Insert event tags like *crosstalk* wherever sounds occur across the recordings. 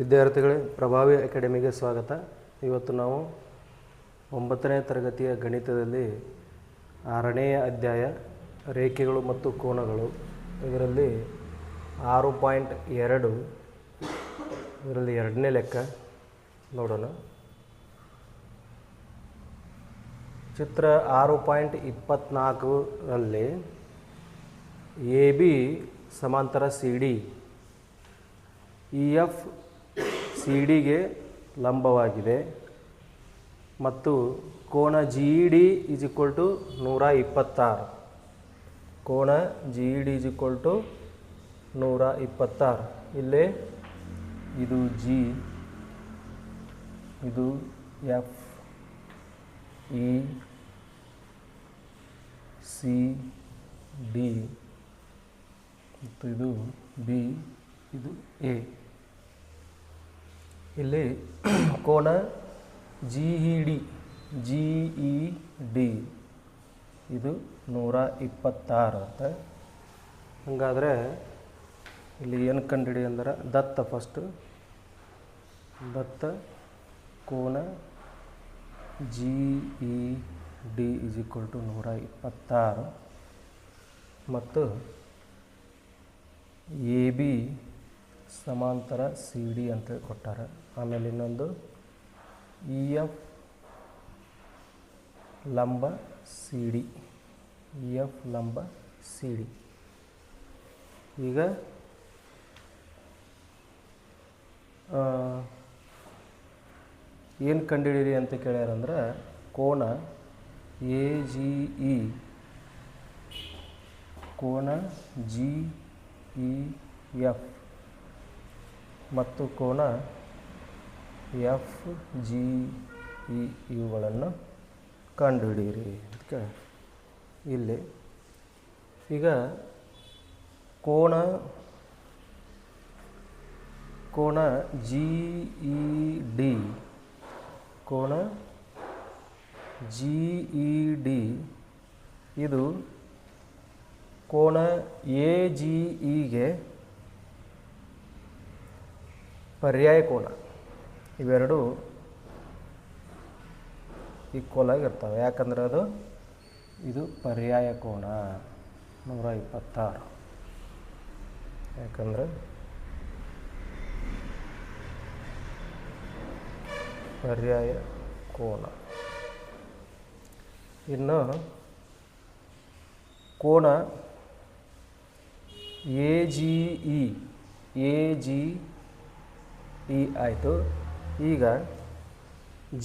ವಿದ್ಯಾರ್ಥಿಗಳೇ, ಪ್ರಭಾವಿ ಅಕಾಡೆಮಿಗೆ ಸ್ವಾಗತ. ಇವತ್ತು ನಾವು ಒಂಬತ್ತನೇ ತರಗತಿಯ ಗಣಿತದಲ್ಲಿ ಆರನೇ ಅಧ್ಯಾಯ, ರೇಖೆಗಳು ಮತ್ತು ಕೋನಗಳು. ಇದರಲ್ಲಿ ಆರು ಪಾಯಿಂಟ್ ಎರಡು, ಇದರಲ್ಲಿ ಎರಡನೇ ಲೆಕ್ಕ ನೋಡೋಣ. ಚಿತ್ರ ಆರು ಪಾಯಿಂಟ್ ಇಪ್ಪತ್ತ್ನಾಲ್ಕರಲ್ಲಿ ಎ ಬಿ ಸಮಾಂತರ C D, E F C ಡಿಗೆ ಲಂಬವಾಗಿದೆ ಮತ್ತು ಕೋಣ G D is equal to ನೂರ ಇಪ್ಪತ್ತಾರು. ಕೋಣ G D is equal to ನೂರ ಇಪ್ಪತ್ತಾರು. ಇಲ್ಲೇ ಇದು ಜಿ ಇದು ಎಫ್ ಇ ಸಿ ಡಿ ಮತ್ತು ಇದು ಬಿ ಇದು ಎ ಇಲ್ಲಿ *clears throat* ಕೋನ G E D G E D ಇದು ನೂರ ಇಪ್ಪತ್ತಾರು ಅಂತ. ಹಾಗಾದರೆ ಇಲ್ಲಿ ಏನು ಕಂಡುಹಿಡಿ ಅಂದ್ರೆ ದತ್ತ ಫಸ್ಟು ದತ್ತ ಕೋನ G E D is equal to ನೂರ ಇಪ್ಪತ್ತಾರು. ಮತ್ತು ಎ ಬಿ ಸಮಾಂತರ ಸಿ ಡಿ ಅಂತ ಕೊಟ್ಟಾರೆ. ಆಮೇಲೆ ಇನ್ನೊಂದು ಇ ಎಫ್ ಲಂಬ ಸಿ ಡಿ ಇ ಎಫ್ ಲಂಬ ಸಿ ಡಿ ಈಗ ಏನು ಕಂಡುಹಿಡೀರಿ ಅಂತ ಕೇಳ್ಯಾರಂದ್ರೆ ಕೋನ ಎ ಜಿ ಇ ಕೋನ ಜಿ ಇ ಎಫ್ ಮತ್ತು ಕೋನ ಎಫ್ ಜಿ ಇ ಇವುಗಳನ್ನು ಕಂಡುಹಿಡಿಯಿರಿ ಅಂತ ಇಲ್ಲಿ ಈಗ ಕೋನ ಕೋನ ಜಿ ಇ ಡಿ, ಕೋನ ಜಿ ಇ ಡಿ, ಇದು ಕೋನ ಎ ಜಿ ಇಗೆ ಪರ್ಯಾಯ ಕೋನ. ಇವೆರಡು ಈಕ್ವಲ್ ಆಗಿರ್ತವೆ. ಯಾಕಂದ್ರೆ ಅದು, ಇದು ಪರ್ಯಾಯ ಕೋನ. ನೂರ ಇಪ್ಪತ್ತಾರು ಯಾಕಂದ್ರೆ ಪರ್ಯಾಯ ಕೋನ. ಇನ್ನು ಕೋನ A G E A G E ಆಯಿತು. ಈಗ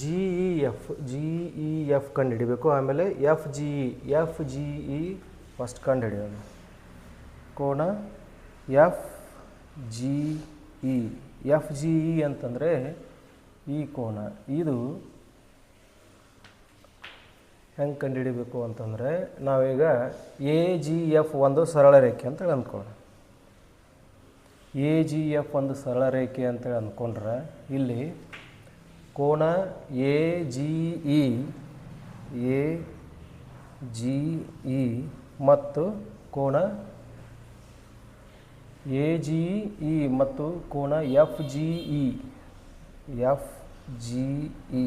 G E F G E F ಕಂಡುಹಿಡಿಬೇಕು. ಆಮೇಲೆ F G E F G E first ಕಂಡುಹಿಡಿಯೋಣ. ಕೋನ F G E F G E ಅಂತಂದರೆ ಈ ಕೋನ, ಇದು ಹೆಂಗೆ ಕಂಡುಹಿಡಿಬೇಕು ಅಂತಂದರೆ ನಾವೀಗ ಎ ಜಿ ಎಫ್ ಒಂದು ಸರಳ ರೇಖೆ ಅಂತೇಳಿ ಅಂದ್ಕೊಳ್ಳೋಣ. ಎ ಜಿ ಎಫ್ ಒಂದು ಸರಳ ರೇಖೆ ಅಂತೇಳಿ ಅಂದ್ಕೊಂಡ್ರೆ ಇಲ್ಲಿ ಕೋಣ A G E A G E ಮತ್ತು ಕೋಣ ಎ ಜಿ ಇ ಮತ್ತು ಕೋಣ F G E F G E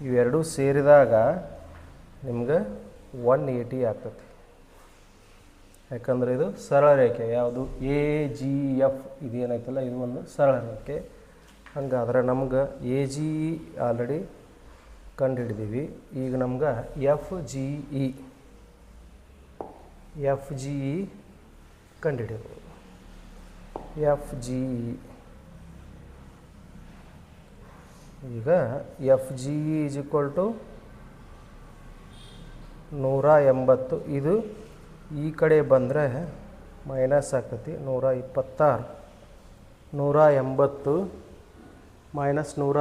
ಇವೆರಡೂ ಸೇರಿದಾಗ ನಿಮ್ಗೆ ಒನ್ ಏಯ್ಟಿ ಆಗ್ತದೆ. ಯಾಕಂದರೆ ಇದು ಸರಳ ರೇಖೆ, ಯಾವುದು? ಎ ಜಿ ಎಫ್ ಇದೇನೈತಲ್ಲ ಇದು ಒಂದು ಸರಳ ರೇಖೆ. ಹಂಗಾದ್ರೆ ನಮ್ಗೆ ಎ ಜಿ ಇ ಆಲ್ರೆಡಿ ಕಂಡುಹಿಡಿದೀವಿ ಈಗ ನಮ್ಗೆ F G E F G E ಕಂಡುಹಿಡಿಯಬಹುದು ಎಫ್ ಜಿ ಇ ಈಗ F G E is equal to ನೂರ ಎಂಬತ್ತು. ಇದು ಈ ಕಡೆ ಬಂದರೆ ಮೈನಸ್ ಆಗ್ತೈತಿ ನೂರ ಇಪ್ಪತ್ತಾರು, ನೂರ ಎಂಬತ್ತು ಮೈನಸ್ ನೂರ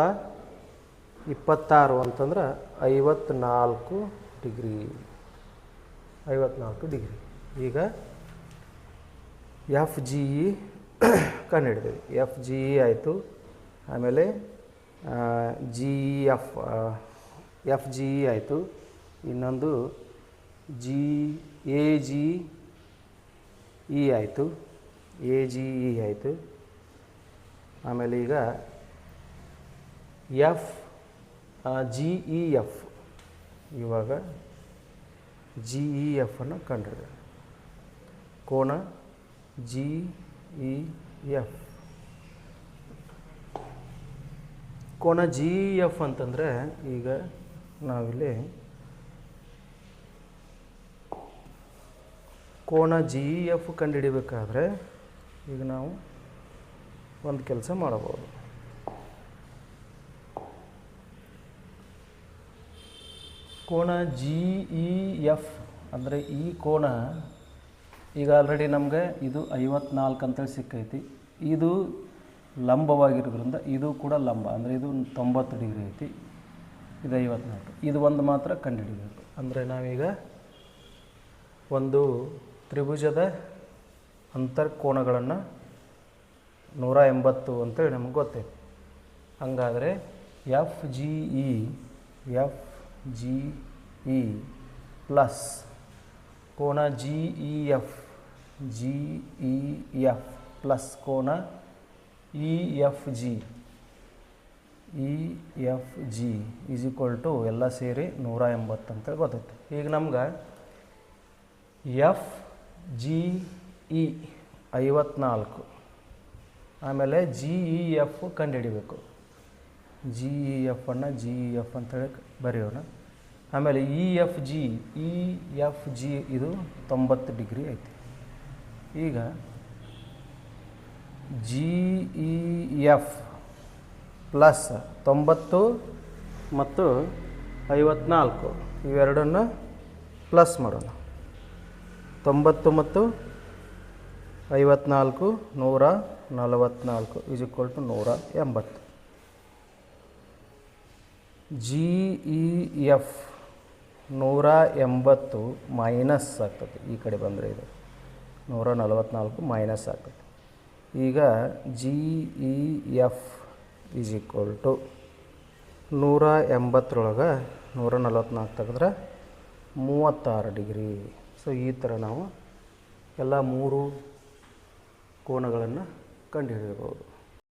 ಇಪ್ಪತ್ತಾರು ಅಂತಂದ್ರೆ ಐವತ್ನಾಲ್ಕು ಡಿಗ್ರಿ ಐವತ್ನಾಲ್ಕು ಡಿಗ್ರಿ. ಈಗ F G E *coughs* ಕಂಡುಹಿಡಿದ್ವಿ. F G E ಆಯಿತು. ಆಮೇಲೆ G E F F G E ಆಯಿತು. ಇನ್ನೊಂದು ಜಿ ಎ ಜಿ ಇ ಆಯಿತು. ಎ ಜಿ ಇ ಆಯಿತು. ಆಮೇಲೆ ಈಗ ಎಫ್ ಜಿ ಇ ಎಫ್ ಇವಾಗ ಜಿ ಇ ಎಫನ್ನು ಕಂಡಿದೆ ಕೋನ ಜಿ ಇ ಎಫ್ ಕೋನ ಜಿ ಇ ಎಫ್ ಅಂತಂದರೆ ಈಗ ನಾವಿಲ್ಲಿ ಕೋನ ಜಿ ಇ ಎಫ್ ಕಂಡುಹಿಡಿಬೇಕಾದ್ರೆ ಈಗ ನಾವು ಒಂದು ಕೆಲಸ ಮಾಡಬಹುದು. ಕೋನ ಜಿ ಇ ಎಫ್ ಅಂದರೆ ಈ ಕೋನ ಈಗ ಆಲ್ರೆಡಿ ನಮಗೆ ಇದು ಐವತ್ನಾಲ್ಕು ಅಂತೇಳಿ ಸಿಕ್ಕೈತಿ. ಇದು ಲಂಬವಾಗಿರೋದ್ರಿಂದ ಇದು ಕೂಡ ಲಂಬ, ಅಂದರೆ ಇದು ತೊಂಬತ್ತು ಡಿಗ್ರಿ ಐತಿ. ಇದು ಐವತ್ನಾಲ್ಕು. ಇದು ಒಂದು ಮಾತ್ರ ಕಂಡುಹಿಡಿಬೇಕು. ಅಂದರೆ ನಾವೀಗ ಒಂದು ತ್ರಿಭುಜದ ಅಂತರ್ಕೋನಗಳನ್ನು ನೂರ ಎಂಬತ್ತು ಅಂತೇಳಿ ನಮಗೆ ಗೊತ್ತೈತಿ ಹಾಗಾದರೆ F G E, F G E plus ಕೋನ G E F, G E F plus ಕೋನ E F G, E F G is equal to ಎಲ್ಲ ಸೇರಿ ನೂರ ಎಂಬತ್ತು ಅಂತೇಳಿ ಗೊತ್ತೈತೆ. ಈಗ ನಮ್ಗೆ ಎಫ್ ಜಿ ಇ ಐವತ್ನಾಲ್ಕು. ಆಮೇಲೆ ಜಿ ಇ ಎಫ್ ಕಂಡುಹಿಡಿಬೇಕು. ಜಿ ಇ ಎಫನ್ನು ಜಿ ಇ ಎಫ್ ಅಂತೇಳಿ ಬರೆಯೋಣ. ಆಮೇಲೆ E F G E F G ಇದು ತೊಂಬತ್ತು ಡಿಗ್ರಿ ಐತಿ. ಈಗ ಜಿ ಇ ಎಫ್ ಪ್ಲಸ್ ತೊಂಬತ್ತು ಮತ್ತು ಐವತ್ನಾಲ್ಕು ಇವೆರಡನ್ನು ಪ್ಲಸ್ ಮಾಡೋಣ. ತೊಂಬತ್ತು ಮತ್ತು ಐವತ್ನಾಲ್ಕು, ನೂರ ನಲವತ್ನಾಲ್ಕು ಈಸ್ ಈಕ್ವಲ್ ಟು ನೂರ ಎಂಬತ್ತು. ಜಿ ಇ ಎಫ್ ನೂರ ಎಂಬತ್ತು ಮೈನಸ್ ಆಗ್ತದೆ. ಈ ಕಡೆ ಬಂದರೆ ಇದು ನೂರ ನಲವತ್ನಾಲ್ಕು ಮೈನಸ್ ಆಗ್ತದೆ. ಈಗ G E F is equal to ನೂರ ಎಂಬತ್ತರೊಳಗೆ ನೂರ ನಲವತ್ನಾಲ್ಕು ತೆಗೆದ್ರೆ ಮೂವತ್ತಾರು ಡಿಗ್ರಿ. ಸೊ ಈ ಥರ ನಾವು ಎಲ್ಲ ಮೂರು ಕೋನಗಳನ್ನು ಕಂಡುಹಿಡಿಯಬಹುದು.